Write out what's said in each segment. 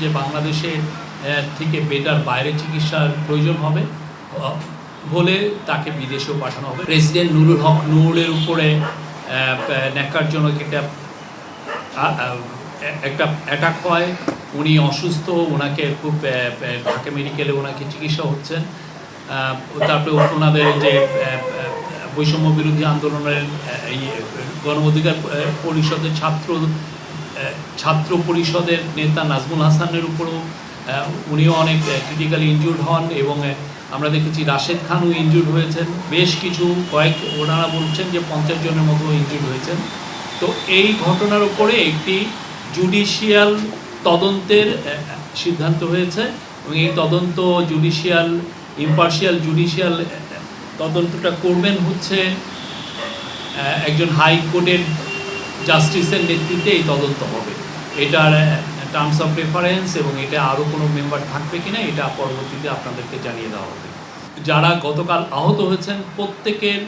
যে বাংলাদেশে থেকে বেটার বাইরে চিকিৎসার প্রয়োজন হবে বলে তাকে বিদেশেও পাঠানো হবে। প্রেসিডেন্ট নুরুল হক, নুরুলের উপরে ন্যাক্কারজনক একটা একটা অ্যাটাক হয়। উনি অসুস্থ ওনাকে খুব ঢাকা মেডিকেলে ওনাকে চিকিৎসা হচ্ছেন। তারপরে ওনাদের যে বৈষম্য বিরোধী আন্দোলনের এই গণ অধিকার পরিষদের ছাত্র ছাত্র পরিষদের নেতা নাজমুল হাসানের উপরও উনিও অনেক ক্রিটিক্যালি ইনজুর্ড হন এবং আমরা দেখেছি রাশেদ খানও ইনজুর্ড হয়েছেন। বেশ কিছু কয়েক, ওনারা বলছেন যে পঞ্চাশ জনের মতো ইনজুর্ড হয়েছেন। তো এই ঘটনার উপরে একটি জুডিশিয়াল তদন্তের সিদ্ধান্ত হয়েছে এবং এই তদন্ত জুডিশিয়াল ইম্পার্শিয়াল জুডিশিয়াল তদন্তটা করবেন হচ্ছে একজন হাইকোর্টের জাস্টিসের নেতৃত্বে এই তদন্ত হবে। এটার টার্মস অফ রেফারেন্স এবং এটা আরও কোনো মেম্বার থাকবে কিনা, এটা পরবর্তীতে আপনাদেরকে জানিয়ে দেওয়া হবে। যারা গতকাল আহত হয়েছেন, প্রত্যেকের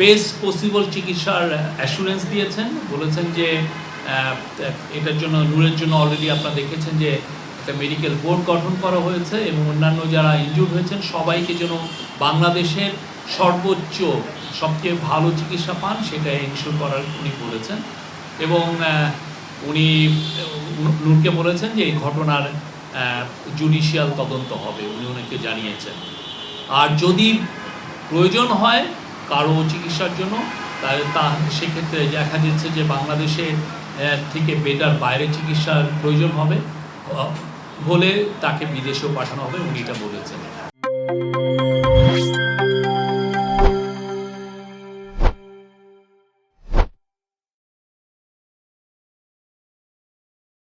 বেস্ট পসিবল চিকিৎসার অ্যাসুরেন্স দিয়েছেন। বলেছেন যে এটার জন্য, নূরের জন্য অলরেডি আপনারা দেখেছেন যে, একটা মেডিকেল বোর্ড গঠন করা হয়েছে এবং অন্যান্য যারা ইনজুর হয়েছেন, সবাইকে যেন বাংলাদেশের সর্বোচ্চ সবচেয়ে ভালো চিকিৎসা পান সেটা ইনশিওর করার উনি বলেছেন এবং উনি নূরকে বলেছেন যে এই ঘটনার জুডিশিয়াল তদন্ত হবে, উনি ওনাকে জানিয়েছেন। আর যদি প্রয়োজন হয় কারও চিকিৎসার জন্য, তাহলে তা, সেক্ষেত্রে দেখা যাচ্ছে যে বাংলাদেশে থেকে বেটার বাইরে চিকিৎসার প্রয়োজন হবে হলে তাকে বিদেশেও পাঠানো হবে, উনি এটা বলেছেন।